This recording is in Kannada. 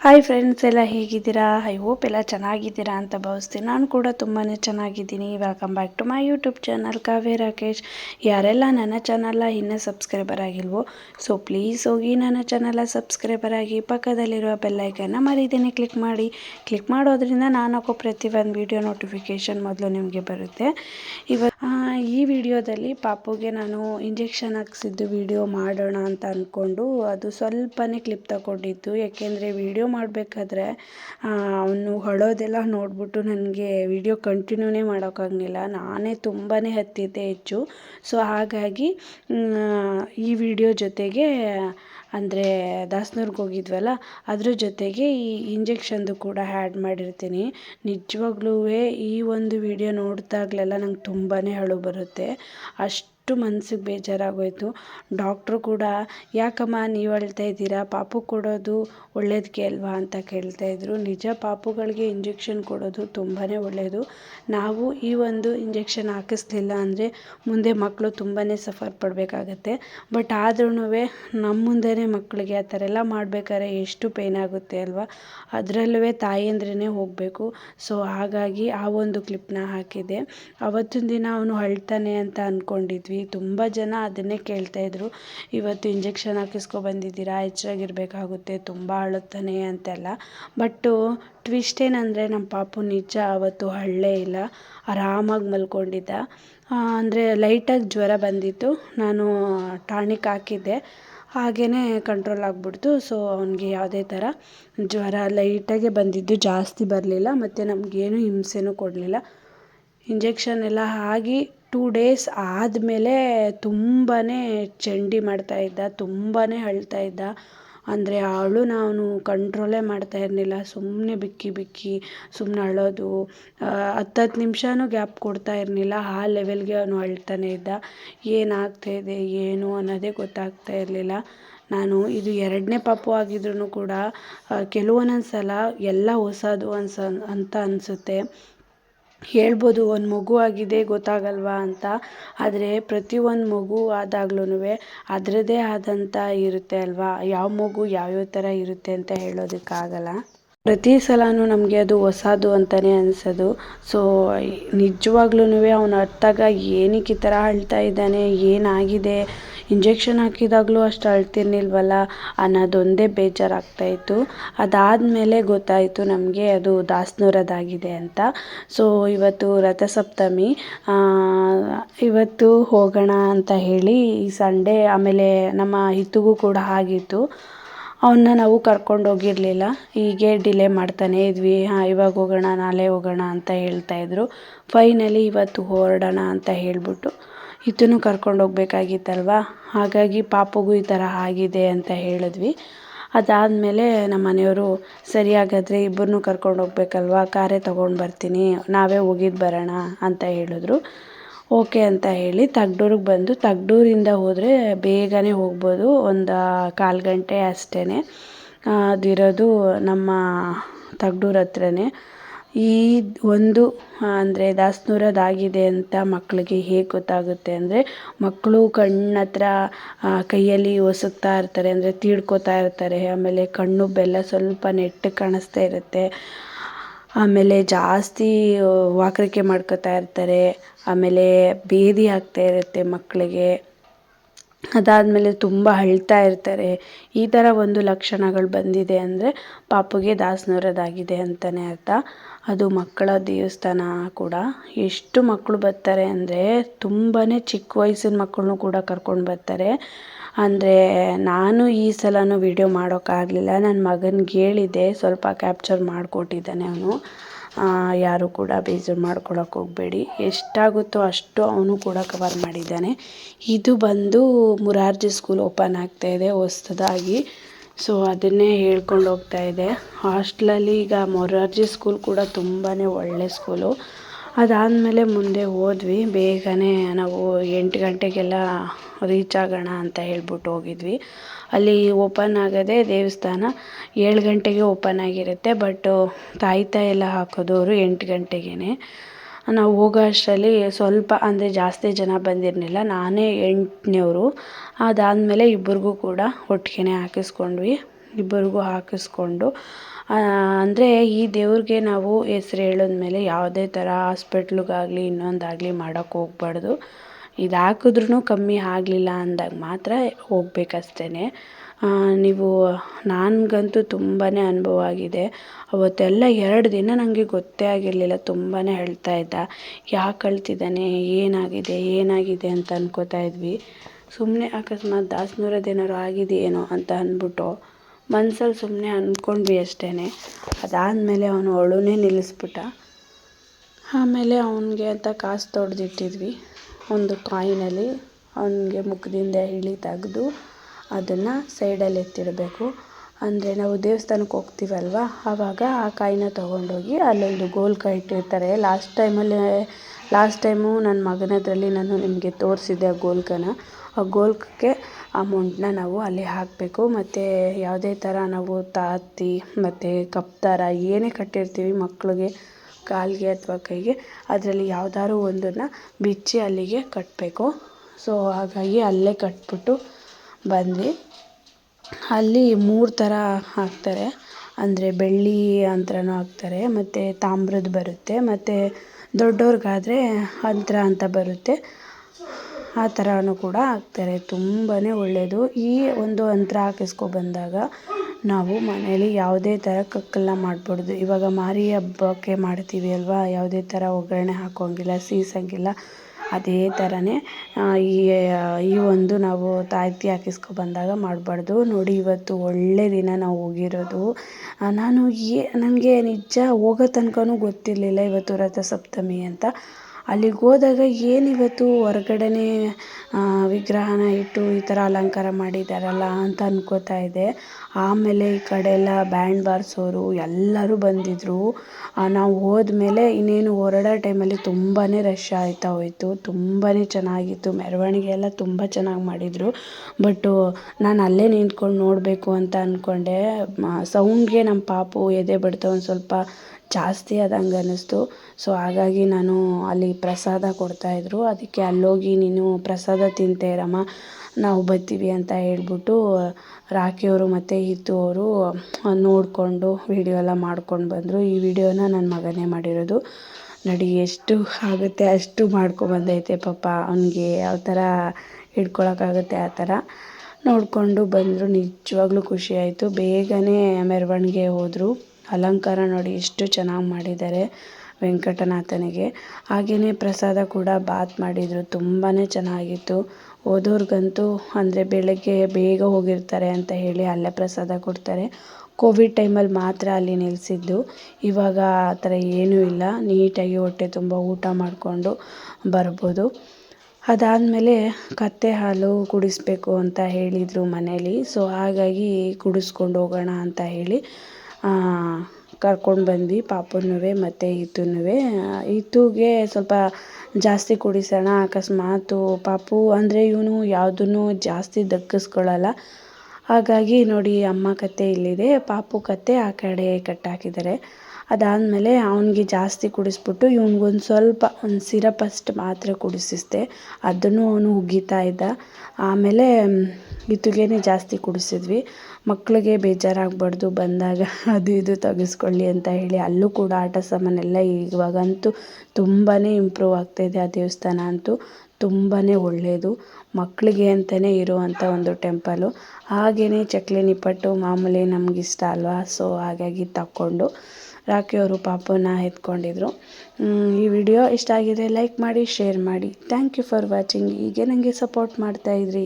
ಹಾಯ್ ಫ್ರೆಂಡ್ಸ್ ಎಲ್ಲ ಹೇಗಿದ್ದೀರಾ? ಐ ಹೋಪ್ ಎಲ್ಲ ಚೆನ್ನಾಗಿದ್ದೀರಾ ಅಂತ ಭಾವಿಸ್ತೀನಿ. ನಾನು ಕೂಡ ತುಂಬಾ ಚೆನ್ನಾಗಿದ್ದೀನಿ. Welcome back to my YouTube channel Kavya Rakesh ಯಾರೆಲ್ಲ ನನ್ನ ಚಾನಲ್ನ ಇನ್ನೂ ಸಬ್ಸ್ಕ್ರೈಬರ್ ಆಗಿಲ್ವೋ ಸೊ ಪ್ಲೀಸ್ ಹೋಗಿ ನನ್ನ ಚಾನಲ್ನ ಸಬ್ಸ್ಕ್ರೈಬರ್ ಆಗಿ ಪಕ್ಕದಲ್ಲಿರುವ ಬೆಲ್ಲೈಕನ್ನ ಮರೀದೇನೆ ಕ್ಲಿಕ್ ಮಾಡಿ. ಕ್ಲಿಕ್ ಮಾಡೋದ್ರಿಂದ ನಾನು ಹಾಕೋ ಪ್ರತಿ ಒಂದು ವೀಡಿಯೋ ನೋಟಿಫಿಕೇಷನ್ ಮೊದಲು ನಿಮಗೆ ಬರುತ್ತೆ. ಇವತ್ತು ಈ ವಿಡಿಯೋದಲ್ಲಿ ಪಾಪುಗೆ ನಾನು ಇಂಜೆಕ್ಷನ್ ಹಾಕ್ಸಿದ್ದು ವಿಡಿಯೋ ಮಾಡೋಣ ಅಂತ ಅಂದ್ಕೊಂಡು ಅದು ಸ್ವಲ್ಪನೇ ಕ್ಲಿಪ್ ತಗೊಂಡಿದ್ದು. ಯಾಕೆಂದರೆ ವಿಡಿಯೋ ಮಾಡಬೇಕಾದ್ರೆ ಅವನು ಹೊಳೋದೆಲ್ಲ ನೋಡಿಬಿಟ್ಟು ನನಗೆ ವಿಡಿಯೋ ಕಂಟಿನ್ಯೂನೇ ಮಾಡೋಕ್ಕಾಗಲಿಲ್ಲ ನಾನೇ ತುಂಬಾ ಹತ್ತಿದ್ದೆ ಹೆಚ್ಚು. ಸೊ, ಹಾಗಾಗಿ ಈ ವಿಡಿಯೋ ಜೊತೆಗೆ ಅಂದರೆ ದಾಸನೂರ್ಗೆ ಹೋಗಿದ್ವಲ್ಲ, ಅದ್ರ ಜೊತೆಗೆ ಈ ಇಂಜೆಕ್ಷನ್ದು ಕೂಡ ಆ್ಯಡ್ ಮಾಡಿರ್ತೀನಿ. ನಿಜವಾಗ್ಲೂ ಈ ಒಂದು ವಿಡಿಯೋ ನೋಡಿದಾಗ್ಲೆಲ್ಲ ನಂಗೆ ತುಂಬಾ ಅಳು ಬರುತ್ತೆ. ಅಷ್ಟು ಮನ್ಸಿಗೆ ಬೇಜಾರಾಗೋಯಿತು. ಡಾಕ್ಟ್ರು ಕೂಡ, ಯಾಕಮ್ಮ ನೀವು ಅಳ್ತಾ ಇದ್ದೀರಾ? ಪಾಪು ಕೊಡೋದು ಒಳ್ಳೇದಕ್ಕೆ ಅಲ್ವಾ? ಅಂತ ಕೇಳ್ತಾ ಇದ್ದರು ನಿಜ, ಪಾಪುಗಳಿಗೆ ಇಂಜೆಕ್ಷನ್ ಕೊಡೋದು ತುಂಬಾ ಒಳ್ಳೆಯದು ನಾವು ಈ ಒಂದು ಇಂಜೆಕ್ಷನ್ ಹಾಕಿಸ್ಲಿಲ್ಲ ಅಂದರೆ ಮುಂದೆ ಮಕ್ಕಳು ತುಂಬಾ ಸಫರ್ ಪಡಬೇಕಾಗತ್ತೆ. ಬಟ್ ಆದ್ರೂ ನಮ್ಮ ಮುಂದೆನೇ ಮಕ್ಕಳಿಗೆ ಆ ಥರ ಎಲ್ಲ ಮಾಡ್ಬೇಕಾದ್ರೆ ಎಷ್ಟು ಪೇನ್ ಆಗುತ್ತೆ ಅಲ್ವಾ? ಅದರಲ್ಲೂ ತಾಯಿ ಹೋಗಬೇಕು. ಸೊ, ಹಾಗಾಗಿ ಆ ಒಂದು ಕ್ಲಿಪ್ನ ಹಾಕಿದೆ. ಅವತ್ತಿನ ದಿನ ಅವನು ಅಳ್ತಾನೆ ಅಂತ ಅಂದ್ಕೊಂಡಿದ್ವಿ ತುಂಬ ಜನ ಅದನ್ನೇ ಕೇಳ್ತಾಯಿದ್ರು ಇವತ್ತು ಇಂಜೆಕ್ಷನ್ ಹಾಕಿಸ್ಕೊ ಬಂದಿದ್ದೀರಾ? ಎಚ್ಚರಾಗಿರ್ಬೇಕಾಗುತ್ತೆ ತುಂಬ ಅಳುತ್ತಾನೆ ಅಂತೆಲ್ಲ. ಬಟ್ಟು ಟ್ವಿಸ್ಟ್ ಏನಂದರೆ ನಮ್ಮ ಪಾಪು ನಿಜ ಅವತ್ತು ಹಳ್ಳೇ ಇಲ್ಲ. ಆರಾಮಾಗಿ ಮಲ್ಕೊಂಡಿದ್ದ. ಅಂದರೆ ಲೈಟಾಗಿ ಜ್ವರ ಬಂದಿತ್ತು. ನಾನು ಟಾನಿಕ್ ಹಾಕಿದ್ದೆ. ಹಾಗೇ ಕಂಟ್ರೋಲ್ ಆಗಿಬಿಡ್ತು. ಸೊ ಅವನಿಗೆ ಯಾವುದೇ ಥರ ಜ್ವರ ಲೈಟಾಗೆ ಬಂದಿದ್ದು ಜಾಸ್ತಿ ಬರಲಿಲ್ಲ. ಮತ್ತು ನಮಗೇನು ಹಿಂಸೆನೂ ಕೊಡಲಿಲ್ಲ. ಇಂಜೆಕ್ಷನ್ ಎಲ್ಲ ಆಗಿ ಟೂ ಡೇಸ್ ಆದಮೇಲೆ ತುಂಬಾ ಚಂಡಿ ಮಾಡ್ತಾಯಿದ್ದ ತುಂಬಾ ಅಳ್ತಾ ಇದ್ದ. ಅಂದರೆ ಅಳು ನಾನು ಕಂಟ್ರೋಲೇ ಮಾಡ್ತಾ ಇರಲಿಲ್ಲ. ಸುಮ್ಮನೆ ಬಿಕ್ಕಿ ಬಿಕ್ಕಿ ಸುಮ್ಮನೆ ಅಳೋದು. ಹತ್ತತ್ತು ನಿಮಿಷನೂ ಗ್ಯಾಪ್ ಕೊಡ್ತಾ ಇರಲಿಲ್ಲ. ಆ ಲೆವೆಲ್ಗೆ ಅವನು ಅಳ್ತಾನೆ ಇದ್ದ. ಏನಾಗ್ತಾಯಿದೆ ಏನು ಅನ್ನೋದೇ ಗೊತ್ತಾಗ್ತಾ ಇರಲಿಲ್ಲ. ನಾನು ಇದು ಎರಡನೇ ಪಾಪು ಆಗಿದ್ರೂ ಕೂಡ ಕೆಲವೊಂದೊಂದು ಸಲ ಎಲ್ಲ ಹೊಸದು ಅನ್ಸ, ಅಂತ ಅನಿಸುತ್ತೆ. ಹೇಳ್ಬೋದು, ಒಂದು ಮಗು ಆಗಿದೆ, ಗೊತ್ತಾಗಲ್ವಾ ಅಂತ. ಆದರೆ ಪ್ರತಿಯೊಂದು ಮಗು ಆದಾಗ್ಲೂ ಅದರದ್ದೇ ಆದಂಥ ಇರುತ್ತೆ ಅಲ್ವಾ? ಯಾವ ಮಗು ಯಾವ್ಯಾವ ಥರ ಇರುತ್ತೆ ಅಂತ ಹೇಳೋದಕ್ಕಾಗಲ್ಲ. ಪ್ರತಿ ಸಲವೂ ನಮಗೆ ಅದು ಹೊಸದು ಅಂತಲೇ ಅನಿಸೋದು. ಸೊ ನಿಜವಾಗ್ಲೂ ಅವನು ಅತ್ತಾಗ ಏನಕ್ಕೆ ಈ ಥರ ಅಳ್ತಾ ಇದ್ದಾನೆ, ಏನಾಗಿದೆ? ಇಂಜೆಕ್ಷನ್ ಹಾಕಿದಾಗಲೂ ಅಷ್ಟು ಅಳ್ತಿರ್ಲಿಲ್ವಲ್ಲ? ಅನ್ನೋದೊಂದೇ ಬೇಜಾರಾಗ್ತಾಯಿತ್ತು. ಅದಾದಮೇಲೆ ಗೊತ್ತಾಯಿತು ನಮಗೆ ಅದು ದಾಸನೂರದಾಗಿದೆ ಅಂತ. ಸೊ ಇವತ್ತು ರಥಸಪ್ತಮಿ. ಇವತ್ತು ಹೋಗೋಣ ಅಂತ ಹೇಳಿ ಸಂಡೇ ಆಮೇಲೆ ನಮ್ಮ ಹಿತ್ತುಗೂ ಕೂಡ ಆಗಿತ್ತು. ಅವನ್ನ ನಾವು ಕರ್ಕೊಂಡು ಹೋಗಿರಲಿಲ್ಲ. ಹೀಗೆ ಡಿಲೇ ಮಾಡ್ತಾನೆ ಇದ್ವಿ. ಹಾಂ, ಇವಾಗ ಹೋಗೋಣ, ನಾಳೆ ಹೋಗೋಣ ಅಂತ ಹೇಳ್ತಾಯಿದ್ರು. ಫೈನಲಿ ಇವತ್ತು ಹೊರಡೋಣ ಅಂತ ಹೇಳಿಬಿಟ್ಟು. ಇದನ್ನು ಕರ್ಕೊಂಡು ಹೋಗ್ಬೇಕಾಗಿತ್ತಲ್ವ? ಹಾಗಾಗಿ ಪಾಪುಗೂ ಈ ಥರ ಆಗಿದೆ ಅಂತ ಹೇಳಿದ್ವಿ. ಅದಾದಮೇಲೆ ನಮ್ಮ ಮನೆಯವರು ಸರಿ ಹಾಗಾದರೆ ಇಬ್ಬರನ್ನೂ ಕರ್ಕೊಂಡು ಹೋಗ್ಬೇಕಲ್ವಾ? ಕಾರೇ ತೊಗೊಂಡು ಬರ್ತೀನಿ. ನಾವೇ ಹೋಗಿದ್ದು ಬರೋಣ ಅಂತ ಹೇಳಿದ್ರು. ಓಕೆ ಅಂತ ಹೇಳಿ ತಗ್ಡೂರಿಗೆ ಬಂದು, ತಗ್ಡೂರಿಂದ ಹೋದರೆ ಬೇಗನೆ ಹೋಗ್ಬೋದು. ಒಂದು ಕಾಲು ಗಂಟೆ ಅಷ್ಟೇ ಅದಿರೋದು ನಮ್ಮ ತಗ್ಡೂರ ಹತ್ರನೇ. ಈ ಒಂದು ಅಂದರೆ ದಾಸನೂರದಾಗಿದೆ ಅಂತ ಮಕ್ಕಳಿಗೆ ಹೇಗೆ ಗೊತ್ತಾಗುತ್ತೆ ಅಂದರೆ ಮಕ್ಕಳು ಕಣ್ಣತ್ರ ಕೈಯಲ್ಲಿ ಒಸಗ್ತಾ ಇರ್ತಾರೆ, ಅಂದರೆ ತೀಡ್ಕೋತಾ ಇರ್ತಾರೆ, ಆಮೇಲೆ ಕಣ್ಣು ಬೆಲ್ಲ ಸ್ವಲ್ಪ ನೆಟ್ಟಗೆ ಕಾಣಿಸ್ತಾ ಇರುತ್ತೆ, ಆಮೇಲೆ ಜಾಸ್ತಿ ವಾಕರಿಕೆ ಮಾಡ್ಕೋತಾ ಇರ್ತಾರೆ, ಆಮೇಲೆ ಭೇದಿ ಆಗ್ತಾ ಇರುತ್ತೆ ಮಕ್ಕಳಿಗೆ ಅದಾದಮೇಲೆ ತುಂಬ ಅಳ್ತಾ ಇರ್ತಾರೆ. ಈ ಥರ ಒಂದು ಲಕ್ಷಣಗಳು ಬಂದಿದೆ ಅಂದರೆ ಪಾಪುಗೆ ದಾಸನೂರದಾಗಿದೆ ಅಂತಲೇ ಅರ್ಥ. ಅದು ಮಕ್ಕಳ ದೇವಸ್ಥಾನ ಕೂಡ. ಎಷ್ಟು ಮಕ್ಕಳು ಬರ್ತಾರೆ ಅಂದರೆ ತುಂಬಾ ಚಿಕ್ಕ ವಯಸ್ಸಿನ ಮಕ್ಕಳನ್ನೂ ಕೂಡ ಕರ್ಕೊಂಡು ಬರ್ತಾರೆ. ಅಂದರೆ ನಾನು ಈ ಸಲವೂ ವೀಡಿಯೋ ಮಾಡೋಕ್ಕಾಗಲಿಲ್ಲ. ನನ್ನ ಮಗನಿಗೆ ಹೇಳಿದ್ದೆ ಸ್ವಲ್ಪ ಕ್ಯಾಪ್ಚರ್ ಮಾಡಿಕೊಟ್ಟಿದ್ದಾನೆ ಅವನು. ಯಾರು ಕೂಡ ಬೇಜಾರು ಮಾಡ್ಕೊಳಕ್ಕೆ ಹೋಗಬೇಡಿ. ಎಷ್ಟಾಗುತ್ತೋ ಅಷ್ಟು ಅವನು ಕೂಡ ಕವರ್ ಮಾಡಿದ್ದಾನೆ. ಇದು ಬಂದು ಮುರಾರ್ಜಿ ಸ್ಕೂಲ್ ಓಪನ್ ಆಗ್ತಾಯಿದೆ ಹೊಸ್ತದಾಗಿ ಸೊ ಅದನ್ನೇ ಹೇಳ್ಕೊಂಡು ಹೋಗ್ತಾ ಇದೆ. ಹಾಸ್ಟ್ಲಲ್ಲಿ ಈಗ ಮೊರಾರ್ಜಿ ಸ್ಕೂಲ್ ಕೂಡ ತುಂಬಾ ಒಳ್ಳೆ ಸ್ಕೂಲು ಅದಾದಮೇಲೆ ಮುಂದೆ ಹೋದ್ವಿ. ಬೇಗನೆ ನಾವು ಎಂಟು ಗಂಟೆಗೆಲ್ಲ ರೀಚ್ ಆಗೋಣ ಅಂತ ಹೇಳ್ಬಿಟ್ಟು ಹೋಗಿದ್ವಿ. ಅಲ್ಲಿ ಓಪನ್ ಆಗೋದೇ ದೇವಸ್ಥಾನ ಏಳು ಗಂಟೆಗೆ ಓಪನ್ ಆಗಿರುತ್ತೆ ಬಟ್ಟು ತಾಯಿ ಎಲ್ಲ ಹಾಕೋದವರು ಎಂಟು ಗಂಟೆಗೇ ನಾವು ಹೋಗೋ ಅಷ್ಟರಲ್ಲಿ ಸ್ವಲ್ಪ ಅಂದರೆ ಜಾಸ್ತಿ ಜನ ಬಂದಿರಲಿಲ್ಲ, ನಾನೇ ಎಂಟನೇವರು. ಅದಾದಮೇಲೆ ಇಬ್ಬರಿಗೂ ಕೂಡ ಒಟ್ಟಿಗೆ ಹಾಕಿಸ್ಕೊಂಡ್ವಿ, ಇಬ್ಬರಿಗೂ ಹಾಕಿಸ್ಕೊಂಡು. ಅಂದರೆ ಈ ದೇವ್ರಿಗೆ ನಾವು ಹೆಸ್ರು ಹೇಳಿದ್ಮೇಲೆ ಯಾವುದೇ ಥರ ಹಾಸ್ಪಿಟ್ಲಿಗಾಗಲಿ ಇನ್ನೊಂದಾಗಲಿ ಮಾಡೋಕ್ಕೆ ಹೋಗ್ಬಾರ್ದು. ಇದು ಕಮ್ಮಿ ಆಗಲಿಲ್ಲ ಅಂದಾಗ ಮಾತ್ರ ಹೋಗ್ಬೇಕಷ್ಟೇ ನೀವು, ನನಗಂತೂ ತುಂಬಾ ಅನುಭವ ಆಗಿದೆ. ಅವತ್ತೆಲ್ಲ ಎರಡು ದಿನ ನನಗೆ ಗೊತ್ತೇ ಆಗಿರಲಿಲ್ಲ ತುಂಬಾ ಅಳ್ತಾ ಇದ್ದ. ಯಾಕೆ ಅಳ್ತಿದ್ದಾನೆ, ಏನಾಗಿದೆ ಏನಾಗಿದೆ ಅಂತ ಅನ್ಕೋತಾ ಇದ್ವಿ. ಸುಮ್ಮನೆ ಅಕಸ್ಮಾತ್ ದಾಸನೂರದ್ದು ಏನಾರು ಆಗಿದೆಯೇನೋ ಅಂತ ಅಂದ್ಬಿಟ್ಟು ಮನ್ಸಲ್ಲಿ ಸುಮ್ಮನೆ ಅಂದ್ಕೊಂಡ್ವಿ ಅಷ್ಟೇ ಅದಾದಮೇಲೆ ಅವನು ಅಳುನೇ ನಿಲ್ಲಿಸ್ಬಿಟ್ಟ. ಆಮೇಲೆ ಅವನಿಗೆ ಅಂತ ಕಾಸು ತೊಡೆದಿಟ್ಟಿದ್ವಿ. ಒಂದು ಕಾಯಿನಲ್ಲಿ ಅವನಿಗೆ ಮುಖದಿಂದ ಇಳಿ ತೆಗೆದು ಅದನ್ನು ಸೈಡಲ್ಲಿ ಎತ್ತಿಡಬೇಕು. ಅಂದರೆ ನಾವು ದೇವಸ್ಥಾನಕ್ಕೆ ಹೋಗ್ತೀವಲ್ವ, ಆವಾಗ ಆ ಕಾಯಿನ ತೊಗೊಂಡೋಗಿ ಅಲ್ಲೊಂದು ಗೋಲ್ಕ ಇಟ್ಟಿರ್ತಾರೆ. ಲಾಸ್ಟ್ ಟೈಮಲ್ಲಿ, ಲಾಸ್ಟ್ ಟೈಮು ನನ್ನ ಮಗನದ್ರಲ್ಲಿ ನಾನು ನಿಮಗೆ ತೋರಿಸಿದ್ದೆ ಆ ಗೋಲ್ಕನ ಆ ಗೋಲ್ಕಕ್ಕೆ ಅಮೌಂಟನ್ನ ನಾವು ಅಲ್ಲಿ ಹಾಕಬೇಕು. ಮತ್ತು ಯಾವುದೇ ಥರ ನಾವು ತಾತಿ ಮತ್ತು ಕಪ್ತಾರ ಏನೇ ಕಟ್ಟಿರ್ತೀವಿ ಮಕ್ಳಿಗೆ ಕಾಲಿಗೆ ಅಥವಾ ಕೈಗೆ, ಅದರಲ್ಲಿ ಯಾವ್ದಾದ್ರು ಒಂದನ್ನು ಬಿಚ್ಚಿ ಅಲ್ಲಿಗೆ ಕಟ್ಟಬೇಕು ಸೊ ಹಾಗಾಗಿ ಅಲ್ಲೇ ಕಟ್ಬಿಟ್ಟು ಬಂದ್ವಿ. ಅಲ್ಲಿ ಮೂರು ಥರ ಹಾಕ್ತಾರೆ. ಅಂದರೆ ಬೆಳ್ಳಿ ಅಂತರನೂ ಹಾಕ್ತಾರೆ, ಮತ್ತು ತಾಮ್ರದ್ದು ಬರುತ್ತೆ, ಮತ್ತು ದೊಡ್ಡವ್ರಿಗಾದ್ರೆ ಅಂತ್ರ ಅಂತ ಬರುತ್ತೆ. ಆ ಥರನೂ ಕೂಡ ಹಾಕ್ತಾರೆ. ತುಂಬಾ ಒಳ್ಳೆಯದು ಈ ಒಂದು ಯಂತ್ರ ಹಾಕಿಸ್ಕೊಬಂದಾಗ ನಾವು ಮನೇಲಿ ಯಾವುದೇ ಥರ ಕಕ್ಕಲ್ಲ ಮಾಡಬಾರ್ದು. ಇವಾಗ ಮಾರಿ ಹಬ್ಬಕ್ಕೆ ಮಾಡ್ತೀವಿ ಅಲ್ವಾ? ಯಾವುದೇ ಥರ ಒಗ್ಗರಣೆ ಹಾಕೋಂಗಿಲ್ಲ, ಸೀಸೋಂಗಿಲ್ಲ, ಅದೇ ಥರನೇ ಈ ಈ ಒಂದು ನಾವು ತಾಯ್ತಿ ಹಾಕಿಸ್ಕೊಬಂದಾಗ ಮಾಡಬಾರ್ದು. ನೋಡಿ, ಇವತ್ತು ಒಳ್ಳೆ ದಿನ ನಾವು ಹೋಗಿರೋದು. ನಾನು ಏ ನನಗೆ ನಿಜ ಹೋಗೋ ತನಕನೂ ಗೊತ್ತಿರಲಿಲ್ಲ ಇವತ್ತು ರಥಸಪ್ತಮಿ ಅಂತ. ಅಲ್ಲಿಗೆ ಹೋದಾಗ ಏನಿವತ್ತು ಹೊರ್ಗಡೆನೇ ವಿಗ್ರಹನ ಇಟ್ಟು ಈ ಥರ ಅಲಂಕಾರ ಮಾಡಿದ್ದಾರಲ್ಲ ಅಂತ ಅನ್ಕೋತಾ ಇದ್ದೆ ಆಮೇಲೆ ಈ ಕಡೆ ಎಲ್ಲ ಬ್ಯಾಂಡ್ ಬಾರಿಸೋರು ಎಲ್ಲರೂ ಬಂದಿದ್ದರು ನಾವು ಹೋದ್ಮೇಲೆ ಇನ್ನೇನು ಹೊರಡೋ ಟೈಮಲ್ಲಿ ತುಂಬಾ ರಶ್ ಆಯ್ತಾ ಹೋಯ್ತು. ತುಂಬಾ ಚೆನ್ನಾಗಿತ್ತು. ಮೆರವಣಿಗೆ ಎಲ್ಲ ತುಂಬ ಚೆನ್ನಾಗಿ ಮಾಡಿದರು. ಬಟ್ಟು ನಾನು ಅಲ್ಲೇ ನಿಂತ್ಕೊಂಡು ನೋಡಬೇಕು ಅಂತ ಅಂದ್ಕೊಂಡೆ ಸೌಂಡ್ಗೆ ನಮ್ಮ ಪಾಪು ಎದೆ ಬಡಿತ ಒಂದು ಸ್ವಲ್ಪ ಜಾಸ್ತಿ ಆದಂಗೆ ಅನ್ನಿಸ್ತು ಸೊ ಹಾಗಾಗಿ ನಾನು ಅಲ್ಲಿ ಪ್ರಸಾದ ಕೊಡ್ತಾಯಿದ್ರು ಅದಕ್ಕೆ ಅಲ್ಲೋಗಿ ನೀನು ಪ್ರಸಾದ ತಿಂತಾ ಇರಮ್ಮ ನಾವು ಬರ್ತೀವಿ ಅಂತ ಹೇಳ್ಬಿಟ್ಟು ರಾಖಿಯವರು ಮತ್ತು ಹಿತ್ತು ಅವರು ನೋಡಿಕೊಂಡು ವೀಡಿಯೋ ಎಲ್ಲ ಮಾಡ್ಕೊಂಡು ಬಂದರು. ಈ ವಿಡಿಯೋನ ನನ್ನ ಮಗನೇ ಮಾಡಿರೋದು. ನಡಿ, ಎಷ್ಟು ಆಗುತ್ತೆ ಅಷ್ಟು ಮಾಡ್ಕೊಬಂದೈತೆ ಪಾಪ. ಅವನಿಗೆ ಯಾವ ಥರ ಹಿಡ್ಕೊಳಕ್ಕಾಗುತ್ತೆ ಆ ಥರ ನೋಡಿಕೊಂಡು ಬಂದರು, ನಿಜವಾಗ್ಲೂ ಖುಷಿ ಆಯಿತು. ಬೇಗನೆ ಮೆರವಣಿಗೆ ಹೋದರು. ಅಲಂಕಾರ ನೋಡಿ ಎಷ್ಟು ಚೆನ್ನಾಗಿ ಮಾಡಿದ್ದಾರೆ. ವೆಂಕಟನಾಥನಿಗೆ. ಹಾಗೆಯೇ ಪ್ರಸಾದ ಕೂಡ ಬಾತ್ ಮಾಡಿದರು. ತುಂಬಾ ಚೆನ್ನಾಗಿತ್ತು. ಹೋದೋರ್ಗಂತೂ ಅಂದರೆ ಬೆಳಗ್ಗೆ ಬೇಗ ಹೋಗಿರ್ತಾರೆ ಅಂತ ಹೇಳಿ ಅಲ್ಲೇ ಪ್ರಸಾದ ಕೊಡ್ತಾರೆ. ಕೋವಿಡ್ ಟೈಮಲ್ಲಿ ಮಾತ್ರ ಅಲ್ಲಿ ನಿಲ್ಲಿಸಿದ್ದು ಇವಾಗ ಆ ಥರ ಏನೂ ಇಲ್ಲ. ನೀಟಾಗಿ ಹೊಟ್ಟೆ ತುಂಬ ಊಟ ಮಾಡಿಕೊಂಡು ಬರ್ಬೋದು. ಅದಾದಮೇಲೆ ಕತ್ತೆ ಹಾಲು ಕುಡಿಸ್ಬೇಕು ಅಂತ ಹೇಳಿದರು ಮನೇಲಿ. ಸೊ ಹಾಗಾಗಿ ಕುಡಿಸ್ಕೊಂಡು ಹೋಗೋಣ ಅಂತ ಹೇಳಿ ಕರ್ಕೊಂಡು ಬಂದ್ವಿ ಪಾಪುನೂ ಮತ್ತು ಈತುನೂ ಈತುಗೆ ಸ್ವಲ್ಪ ಜಾಸ್ತಿ ಕುಡಿಸೋಣ, ಅಕಸ್ಮಾತು ಪಾಪು ಅಂದರೆ ಇವನು ಯಾವುದನ್ನು ಜಾಸ್ತಿ ದಕ್ಕಿಸ್ಕೊಳ್ಳಲ್ಲ ಹಾಗಾಗಿ ನೋಡಿ ಅಮ್ಮ ಕತ್ತೆ ಇಲ್ಲಿದೆ, ಪಾಪು ಕತ್ತೆ ಆ ಕಡೆ ಕಟ್ಟಾಕಿದ್ದಾರೆ ಅದಾದಮೇಲೆ ಅವನಿಗೆ ಜಾಸ್ತಿ ಕುಡಿಸ್ಬಿಟ್ಟು ಇವ್ನಿಗೊಂದು ಸ್ವಲ್ಪ ಒಂದು ಸಿರಪ್ ಅಷ್ಟು ಮಾತ್ರೆ ಕುಡಿಸಿಸ್ದೆ. ಅದನ್ನು ಅವನು ಉಗೀತಾ ಇದ್ದ. ಆಮೇಲೆ ಇತ್ತುಗೇನೆ ಜಾಸ್ತಿ ಕುಡಿಸಿದ್ವಿ. ಮಕ್ಕಳಿಗೆ ಬೇಜಾರಾಗಬಾರ್ದು, ಬಂದಾಗ ಅದು ಇದು ತೆಗೆಸ್ಕೊಳ್ಳಿ ಅಂತ ಹೇಳಿ. ಅಲ್ಲೂ ಕೂಡ ಆಟ ಸಾಮಾನೆಲ್ಲ ಇವಾಗಂತೂ ತುಂಬಾ ಇಂಪ್ರೂವ್ ಆಗ್ತಾಯಿದೆ ಆ ದೇವಸ್ಥಾನ ಅಂತೂ. ತುಂಬಾ ಒಳ್ಳೆಯದು ಮಕ್ಕಳಿಗೆ ಅಂತಲೇ ಇರುವಂಥ ಒಂದು ಟೆಂಪಲು. ಹಾಗೆಯೇ ಚಕ್ಲಿ ನಿಪ್ಪಟ್ಟು ಮಾಮೂಲಿ ನಮಗಿಷ್ಟ ಅಲ್ವಾ? ಸೊ ಹಾಗಾಗಿ ತಗೊಂಡು ರಾಖಿಯವರು ಪಾಪನ ಎತ್ಕೊಂಡಿದ್ರು. ಈ ವಿಡಿಯೋ ಇಷ್ಟ ಆಗಿದ್ರೆ ಲೈಕ್ ಮಾಡಿ, ಶೇರ್ ಮಾಡಿ. ಥ್ಯಾಂಕ್ ಯು ಫಾರ್ ವಾಚಿಂಗ್ ಹೀಗೆ ನನಗೆ ಸಪೋರ್ಟ್ ಮಾಡ್ತಾಯಿದ್ರಿ